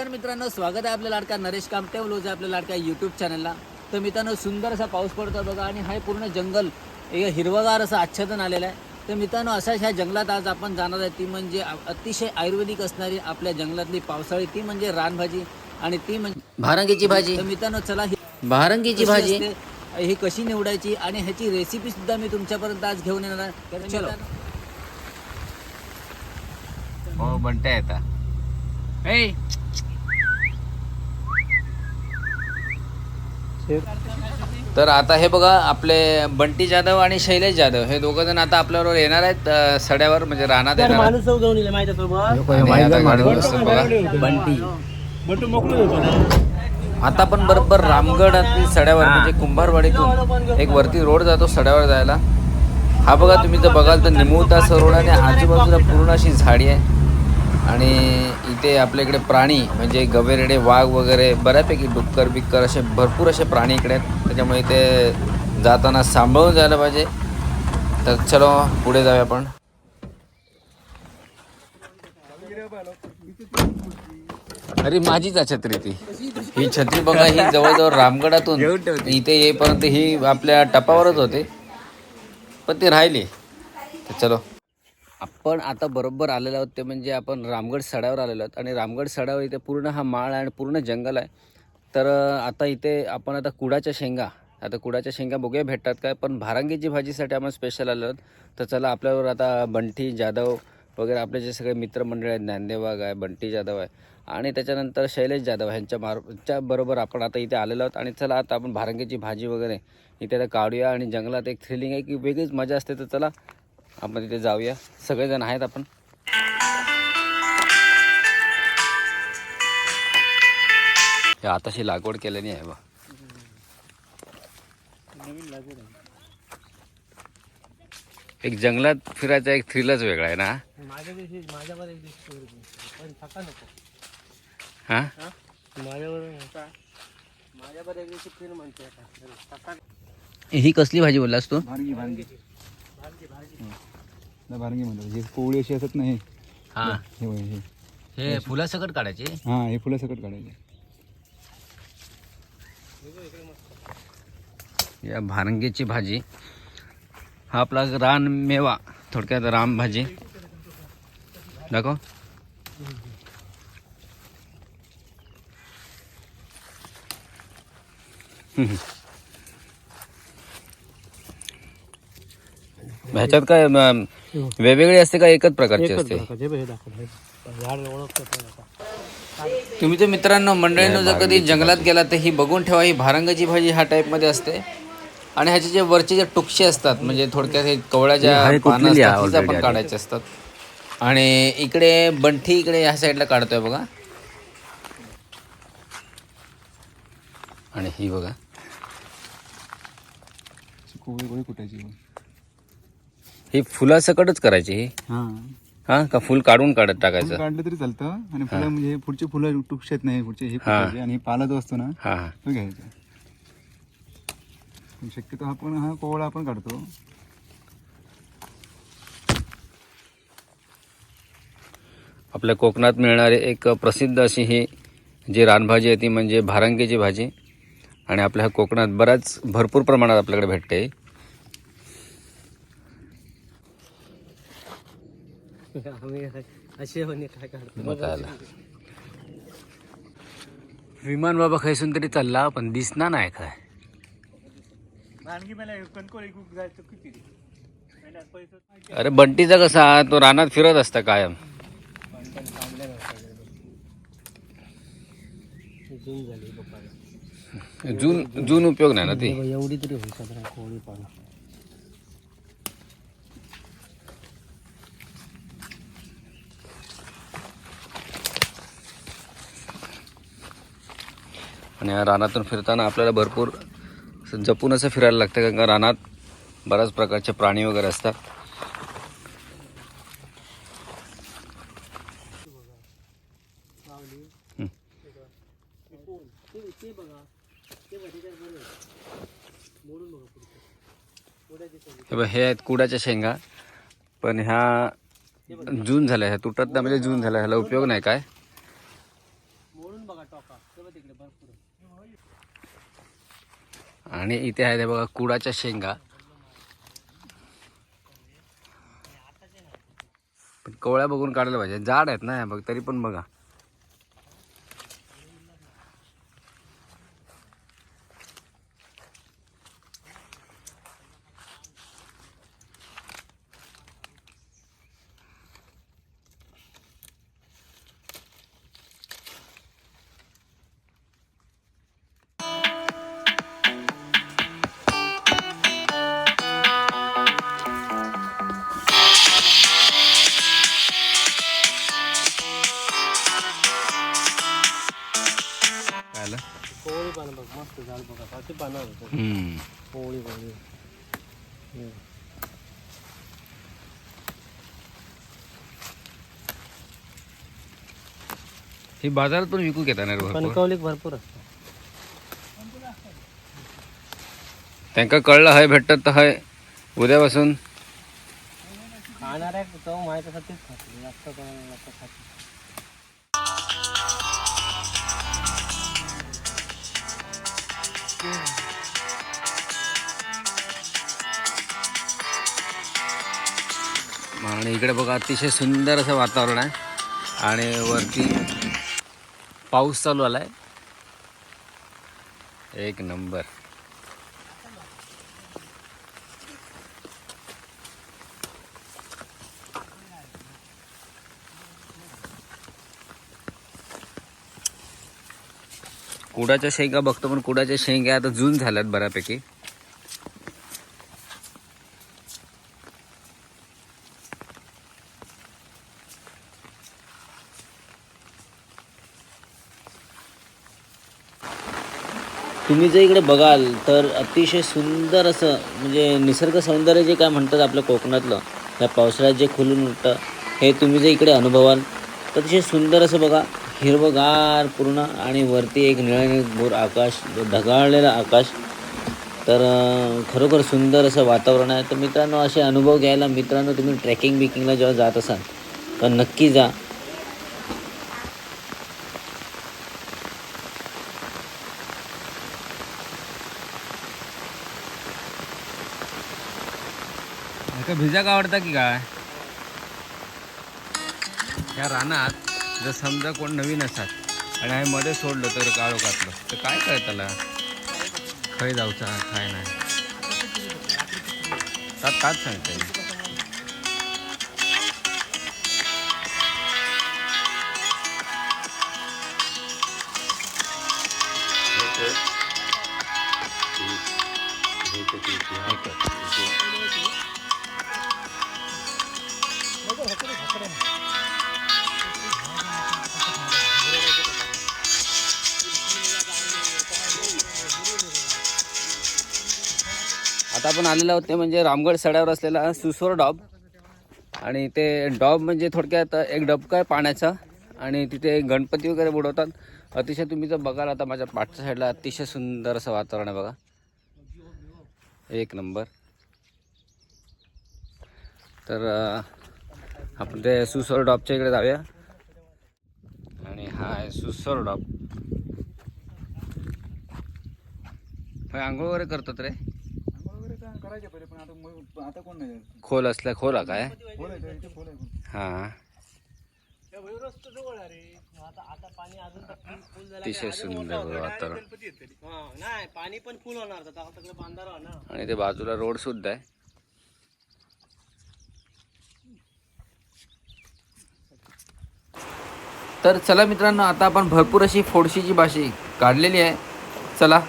नमस्कार मित्रांनो स्वागत आहे आपल्या लाडका नरेश कामते लोज आपल्या लाडका यूट्यूब चॅनलला तर मित्रांनो सुंदर असा पाऊस पडतो बघा आणि हा पूर्ण जंगल एक हिरवगार असं आच्छादन आलेलं आहे. तर मित्रांनो अशाच ह्या जंगलात आज आपण जाणार आहे. ती म्हणजे अतिशय आयुर्वेदिक असणारी आपल्या जंगलातली पावसाळी. ती म्हणजे रानभाजी आणि ती म्हणजे भारंगीची भाजी. तर मित्रांनो चला ही भारंगीची भाजी. ही कशी निवडायची आणि ह्याची रेसिपी सुद्धा मी तुमच्यापर्यंत आज घेऊन येणार आहे. चलो. हो बनता येता. तर आता हे बघा आपले बंटी जाधव आणि शैलेश जाधव हे दोघं जण आता आपल्याबरोबर येणार आहेत सड्यावर म्हणजे रानात येणार आता पण बरोबर रामगड आणि सड्यावर म्हणजे कुंभारवाडीतून एक वरती रोड जातो सड्यावर जायला. हा बघा तुम्ही जर बघाल तर निमुळता रोड आणि आजूबाजूला पूर्ण अशी झाडी आहे. आणि इथे आपल्या इकडे प्राणी म्हणजे गवेरेडे वाघ वगैरे बऱ्यापैकी डुक्कर बिक्कर असे भरपूर असे प्राणी इकडे आहेत. त्याच्यामुळे इथे जाताना सांभाळून जायला पाहिजे. तर चलो पुढे जाऊया आपण. अरे माझीच आहे छत्री ती. ही छत्री बघा ही जवळजवळ रामगडातून इथे येईपर्यंत ही आपल्या टपावरच होते. पण ती राहिली. तर चलो. आपण आता बरोबर आलेलो आहोत ते म्हणजे आपण रामगड सड्यावर आलेलो आहोत. आणि रामगड सड्यावर इथे पूर्ण हा माळ आहे आणि पूर्ण जंगल आहे. तर आता इथे आपण आता कुडाच्या शेंगा आता कुडाच्या शेंगा बघूया भेटतात काय. पण भारांगीची भाजीसाठी आपण स्पेशल आलो आहोत. तर चला आपल्यावर आता बंटी जाधव वगैरे आपले जे सगळे मित्रमंडळ आहेत ज्ञानदेवाग आहे बंटी जाधव आहे. आणि त्याच्यानंतर शैलेश जाधव ह्यांच्या मार्च्या बरोबर आपण आता इथे आलेलो आहोत. आणि चला आता आपण भारंगीची भाजी वगैरे इथे आता काढूया. आणि जंगलात एक थ्रिलिंग आहे की वेगळीच मजा असते. तर चला आपण तिथे जाऊया. सगळेजण आहेत आपण. हे आताशी लागवड केल्याने आहे बा एक जंगलात फिरायचा एक थ्रिलच वेगळा आहे ना? हा माझ्यावर नका. माझ्यावर एक दिवशी फिर म्हणते आता. थका ही कसली भाजी बोललास तू? ना भारंगी म्हणतात हे कोवळी अशी असत नाही हा. हे. होय, हे. हे फुलासकट काढायचे? हा हे फुलं सकट काढायचे. या भारंगीची भाजी. हा आपला रान मेवा. थोडक्यात राम भाजी. दाखव. हम्म. ह्याच्यात काय म, वेगवेगळी असते का एकच प्रकारची असते? हे हे तुम्ही तर मित्रांनो मंडळीनं जर कधी जंगलात गेला तर ही बघून ठेवा ही भारंगाची भाजी ह्या टाईपमध्ये असते. आणि ह्याचे जे वरचे जे टुकशे असतात म्हणजे थोडक्यात हे कवळ्याच्या पानं असतात तीच आपण काढायचे असतात. आणि इकडे बंठी इकडे ह्या साईडला काढतोय बघा. आणि ही बघा. कोवळी कुटायची? ही फुलासकटच करायची ही. हा. हा का फुल काढून काढत टाकायचं? काढलं तरी चालतं आणि फुलं म्हणजे हे पुढचे फुलं टुकशेत नाही पुढचे हे आणि पाला जो असतो ना हा हा. तो घ्यायचा. पण शक्यतो आपण हा कोवळा आपण काढतो. आपल्या कोकणात मिळणारी एक प्रसिद्ध अशी ही जी रानभाजी आहे ती म्हणजे भारंगीची भाजी. आणि आपल्या कोकणात बऱ्याच भरपूर प्रमाणात आपल्याकडे भेटते. आम्ही असे म्हणे काय काढतो. विमान बाबा खैसून तरी चालला पण दिसना नाही काय. अरे बंटीचा कसा तो रानात फिरत असता कायम. जून जून उपयोग नाही ना ती. एवढी तरी होईल आणि या रानातून फिरताना आपल्याला भरपूर जपून असं फिरायला लागतं कारण का रानात बऱ्याच प्रकारचे प्राणी वगैरे असतात. हे आहेत कुडाच्या शेंगा. पण ह्या जून झाल्या ह्या तुटत ना म्हणजे जून झाल्या ह्याला उपयोग नाही काय तिकडे भरपूर आणि इथे आहे ते बघा कुडाच्या शेंगा. पण बघून काढायला पाहिजे. जाड आहेत ना बघ तरी पण बघा. झाड बघा अशी पानं होतं. हम्म. पोळी पोळी ही बाजारात पण विकू घेता ना रे भरपूर? कणकवलीक भरपूर असतं. त्यांका कळलं हय भेटत तर हय. उद्यापासून? खाणाऱ्या तो माहीत असं तेच खाते. जास्त जास्त खाते इकडे बघा अतिशय सुंदर असं वातावरण आहे. आणि वरती पाऊस चालू आलाय. एक नंबर. कुडाच्या शेंगा बघतो पण कुडाच्या शेंगा आता जून झाल्यात बऱ्यापैकी. तुम्ही जर इकडे बघाल तर अतिशय सुंदर असं म्हणजे निसर्ग सौंदर्य जे काय म्हणतात आपल्या कोकणातलं त्या पावसाळ्यात जे खुलून उठतं हे तुम्ही जर इकडे अनुभवाल तर अतिशय सुंदर असं बघा हिरवगार पूर्ण आणि वरती एक निळनिळभोर आकाश ढगाळलेलं आकाश. तर खरोखर सुंदर असं वातावरण आहे. तर मित्रांनो असे अनुभव घ्यायला मित्रांनो तुम्ही ट्रेकिंग बिकिंगला जेव्हा जात असाल तर नक्की जा. का भिजा का आवडता की काय? ह्या रानात जर समजा कोण नवीन असतात आणि हे मध्ये सोडलं तर काळो कातलं तर काय काय त्याला खय जाऊचा काय नाही. तात ताच सांगता. येईल आता आपण आलेलो आहोत ते म्हणजे रामगड सड्यावर असलेला सुसोर डॉब. आणि ते डॉब म्हणजे थोडक्यात एक डबका आहे पाण्याचा. आणि तिथे गणपती वगैरे बुडवतात. अतिशय तुम्ही जर बघाल आता माझ्या पाठच्या साईडला अतिशय सुंदर असं वातावरण आहे बघा. एक नंबर. तर आपण ते सुसोर डॉबच्या इकडे जाऊया. आणि हा आहे सुसोर होय, आंघोळ वगैरे करतात रे? आंघोळ वगैरे काय करायचे पहिले पण आता मग- आता कोण नाही खोल असल्या खोल हा काय. हा. त्या भैरवस्त जवळ आहे रे. आता आता पाणी अजून तर फुल फुल झालं अतिशय सुंदर वातावरण. हा नाही पाणी पण फुल होणार. आता आता सगळं बांधार ना आणि ते बाजूला रोड सुद्धा आहे. तर चला मित्रांनो आता आपण भरपूर अशी फोडशीची भाषी काढलेली आहे. चला.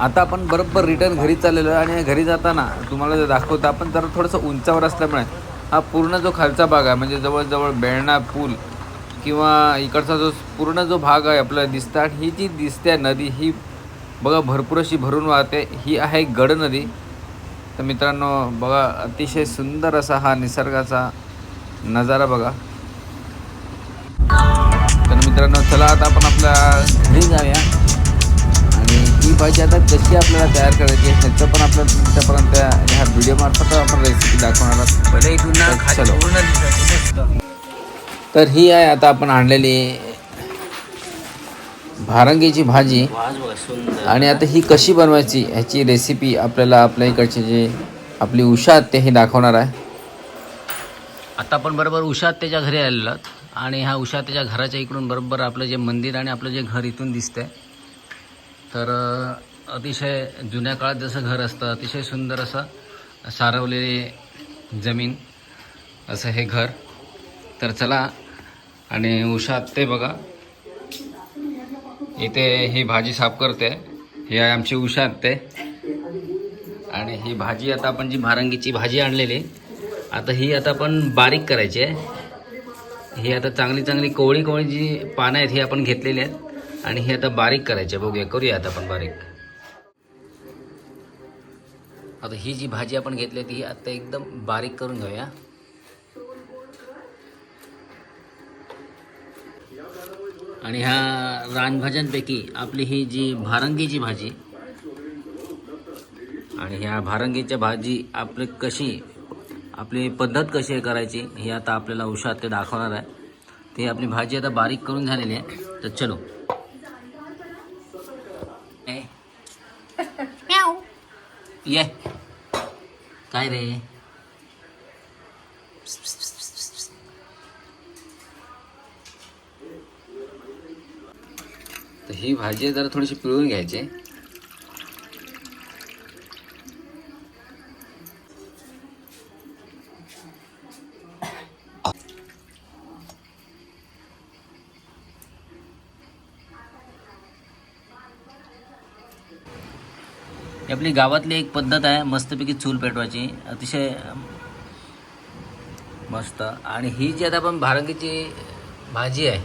आता आपण बरोबर रिटर्न घरी चाललेलो आहे आणि घरी जाताना तुम्हाला जर दाखवतो आपण जरा थोडंसं उंचावर असल्यामुळे हा पूर्ण जो खालचा भाग आहे म्हणजे जवळजवळ बेळणा पूल किंवा इकडचा जो पूर्ण जो भाग आहे आपल्याला दिसतात ही जी दिसते नदी ही बघा भरपूर अशी भरून वाहते. ही आहे गड नदी. तर मित्रांनो बघा अतिशय सुंदर असा हा निसर्गाचा नजारा बघा. मित्रांनो चला आता आपण आपल्या घरी जाऊया. आणि ही भाजी आता कशी आपल्याला तयार करायची आहे ह्याचं पण आपल्याला तुमच्यापर्यंत ह्या व्हिडिओमार्फत आपण रेसिपी दाखवणार आहोत. तर चलो. ही आहे आता आपण आणलेली भारंगीची भाजी. आणि आता ही कशी बनवायची ह्याची रेसिपी आपल्याला आपल्या इकडचे जे आपली उषा आत्या हे दाखवणार आहे. आता आपण बरोबर उषा त्याच्या घरी आलेलो. आणि ह्या उषा त्याच्या घराच्या इकडून बरोबर आपलं जे मंदिर आणि आपलं जे घर इथून दिसतंय. तर अतिशय जुन्या काळात जसं घर असतं अतिशय सुंदर असं सारवलेली जमीन असं हे घर. तर चला आणि उषा ते बघा. इथे ही भाजी साफ करते. ही आहे आमची उषा ते आणि ही भाजी आता आपण जी भारंगीची भाजी आणलेली आता ही आता आपण बारीक करायची आहे. ही आता चांगली चांगली कोवळी कोवळी जी पानं आहेत ही आपण घेतलेली आहेत. आणि ही आता बारीक करायची आहे. बघूया करूया आता आपण बारीक. आता ही जी भाजी आपण घेतली ती आता एकदम बारीक करून घेऊया. आणि ह्या रानभाज्यांपैकी आपली ही जी भारंगीची भाजी आणि ह्या भारंगीच्या भाजी आपली कशी आपली पद्धत कशी आहे करायची ही आता आपल्याला उषात ते दाखवणार आहे. ती आपली भाजी आता बारीक करून झालेली आहे. तर चलो. ये. काय रे? तर ही भाजी जरा थोडीशी पिळून घ्यायची. ही आपली गावातली एक पद्धत आहे मस्तपैकी चूल पेटवायची. अतिशय मस्त. आणि ही जी आता आपण भारंगीची भाजी आहे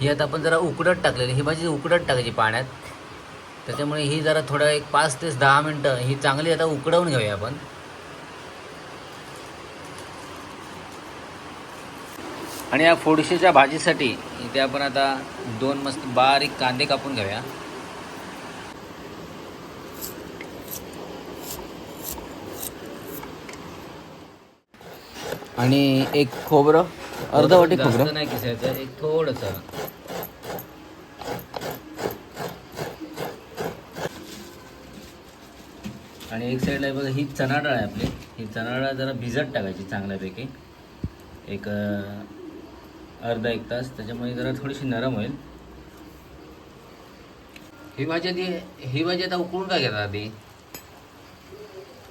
ही आता आपण जरा उकडत टाकलेली. ही भाजी उकडत टाकायची पाण्यात. त्याच्यामुळे ही जरा थोडं एक पाच ते दहा मिनटं ही चांगली आता उकडवून घेऊया आपण. आणि या फोडशीच्या भाजीसाठी इथे आपण आता दोन मस्त बारीक कांदे कापून घेऊया. आणि एक खोबरं अर्ध वाटी जास्त खोबरं. नाही किसायचं एक थोडंसं. आणि एक साईडला बघा ही चणा डाळ आहे आपली. ही चणा डाळ जरा भिजत टाकायची चांगल्यापैकी. एक अर्धा एक तास. त्याच्यामुळे जरा थोडीशी नरम होईल. ही भाजी आधी ही भाजी आता उकळून का घेतात आधी?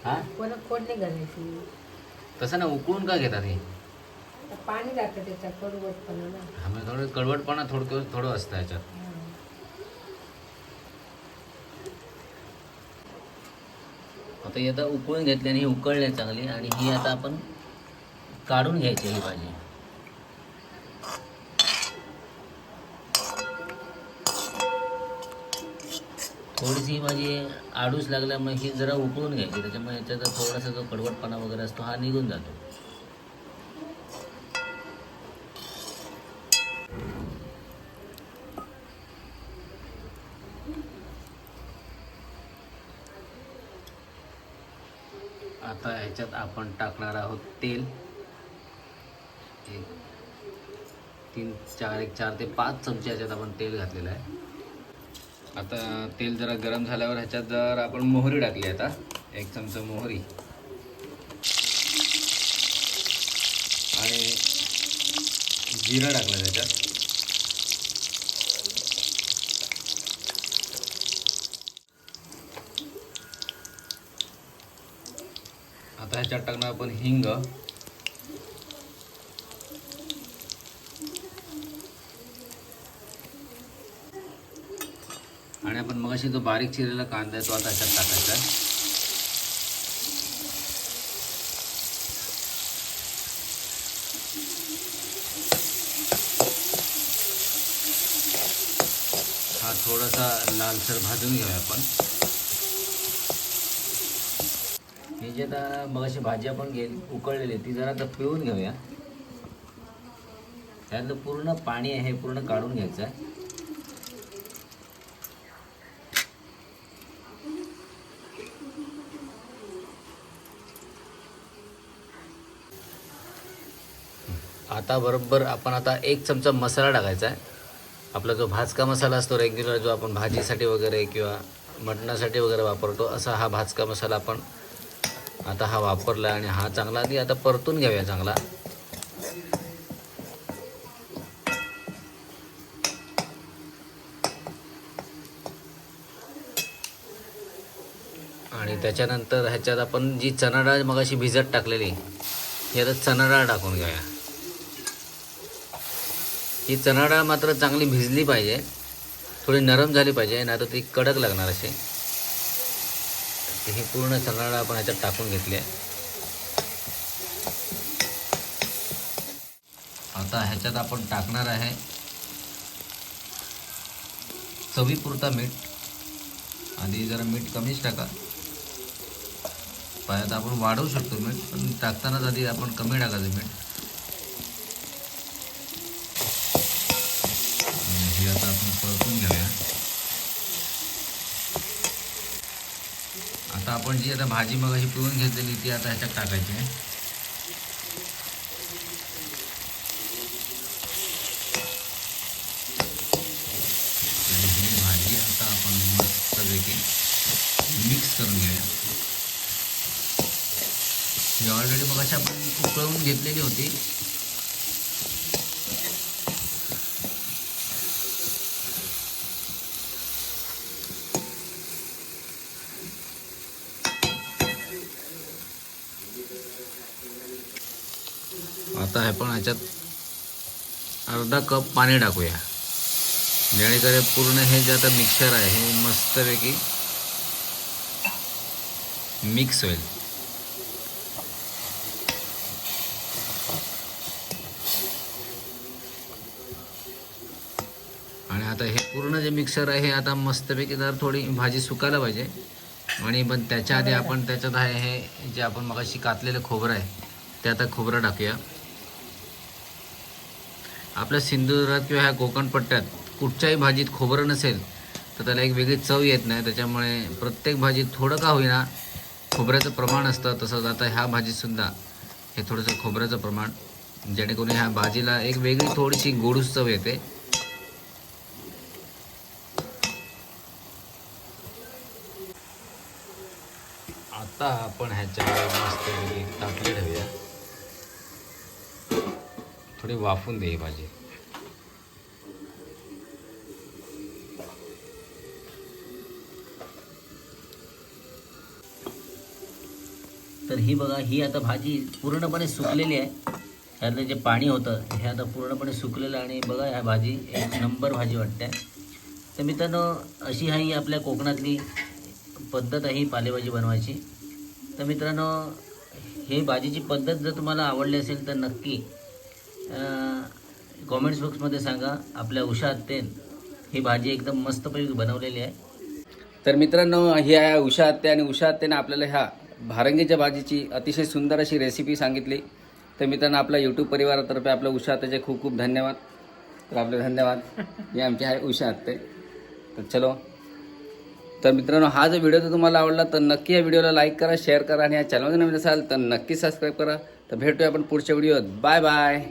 हा? कोण घालायची? तसं ना उकळून का घेतात ही? पाणी लागतं त्याच्या कडवटपणा ना. आम्ही थोडं कडवटपणा थोडं थोडं असतं याच्यात. आता ही आता उकळून घेतली आणि ही उकळली चांगली आणि ही आता आपण काढून घ्यायची ही भाजी. थोडीशी माझी आडूस लागल्यामुळे ही जरा उकळून घ्यायची. त्याच्यामुळे याच्यात थोडासा जो कडवटपणा वगैरे असतो हा निघून जातो. आता ह्याच्यात आपण टाकणार आहोत तेल. एक तीन चार एक चार ते पाच चमचे ह्याच्यात आपण तेल घातलेलं आहे. आता तेल जरा गरम झाल्यावर ह्याच्यात जर आपण मोहरी टाकली आता एक चमचा मोहरी. आणि जिरं टाकलं त्याच्यात. आता ह्याच्यात टाकणार आपण हिंग. आणि तो बारीक चिरलेला कांदा आहे तो आता ह्याच्यात टाकायचा आहे. हा थोडासा लालसर भाजून घेऊया आपण. ही जी आता मगाशी भाजी आपण घे उकळलेली ती जरा आता पिळून घेऊया. त्यातलं पूर्ण पाणी आहे हे पूर्ण काढून घ्यायचं आहे. आता बरोबर आपण आता एक चमचा मसाला टाकायचा आहे. आपला जो भाजका मसाला असतो रेग्युलर जो आपण भाजीसाठी वगैरे किंवा मटणासाठी वगैरे वापरतो असा हा भाजका मसाला आपण आता हा वापरला आणि हा चांगला आधी आता परतून घेऊया चांगला. आणि त्याच्यानंतर ह्याच्यात आपण जी चणा डाळ मग अशी भिजत टाकलेली ही आता चणा डाळ टाकून घेऊया. ही चणाडाळ मात्र चांगली भिजली पाहिजे. थोडी नरम झाली पाहिजे नाही तर ती कडक लागणार असे ही पूर्ण चणाडाळ आपण ह्याच्यात टाकून घेतली आहे. आता ह्याच्यात आपण टाकणार आहे चवीपुरता मीठ. आधी जरा मीठ कमीच टाका. पायात आपण वाढवू शकतो मीठ पण टाकतानाच आधी आपण कमी टाकायचं मीठ आणि हे आता आपण परतून घेऊया आता आपण जी आता भाजी मग अशी पिळून घेतलेली ती आता ह्याच्यात टाकायची आहे. आणि ही भाजी आता आपण मस्तपैकी मिक्स करून घेऊया. ही ऑलरेडी मग अशी आपण उकळवून घेतलेली होती. आता आपण पण ह्याच्यात अर्धा कप पाणी टाकूया. जेणेकरून पूर्ण हे जे आता मिक्सर आहे हे मस्तपैकी मिक्स होईल. आणि आता हे पूर्ण जे मिक्सर आहे हे आता मस्तपैकी जर थोडी भाजी सुकायला पाहिजे. आणि पण त्याच्या आधी आपण त्याच्यात आहे हे जे आपण मगाशी कातलेलं खोबरं आहे ते आता खोबरं टाकूया. आपल्या सिंधुदुर्गात किंवा ह्या कोकण पट्ट्यात कुठच्याही भाजीत खोबरं नसेल तर त्याला एक वेगळी चव येत नाही. त्याच्यामुळे प्रत्येक भाजीत थोडं का होईना खोबऱ्याचं प्रमाण असतं. तसंच आता ह्या भाजीतसुद्धा हे थोडंसं खोबऱ्याचं प्रमाण जेणेकरून ह्या भाजीला एक वेगळी थोडीशी गोडूस चव येते. आता आपण ह्याच्यावर मस्त ताटली ठेवूया. थोडी वाफून दे ही भाजी. तर ही बघा ही आता भाजी पूर्णपणे सुकलेली आहे. त्यातलं जे पाणी होतं हे आता पूर्णपणे सुकलेलं आणि बघा ह्या भाजी एक नंबर भाजी वाटते. तर मित्रांनो अशी हा ही आपल्या कोकणातली पद्धत आहे ही पालेभाजी बनवायची. तर मित्रांनो हे भाजीची पद्धत जर तुम्हाला आवडली असेल तर नक्की कॉमेंट्स बॉक्समध्ये सांगा आपल्या उषा अत्तेन ही भाजी एकदम मस्तपैकी बनवलेली आहे. तर मित्रांनो ही आहे उषा आत्ते आणि उषा अत्तेनं आपल्याला ह्या भारंगीच्या भाजीची अतिशय सुंदर अशी रेसिपी सांगितली. तर मित्रांनो आपल्या यूट्यूब परिवारातर्फे आपल्या उषा आत्तेचे खूप खूप धन्यवाद. तर आपले धन्यवाद. हे आमचे आहे उषा अत्ते तर चलो. तर मित्रांनो हा जर व्हिडिओ जर तुम्हाला आवडला तर नक्की या व्हिडिओला लाईक करा शेअर करा आणि या चॅनलमध्ये नवीन असाल तर नक्की सबस्क्राईब करा. तर भेटूया आपण पुढच्या व्हिडिओत बाय बाय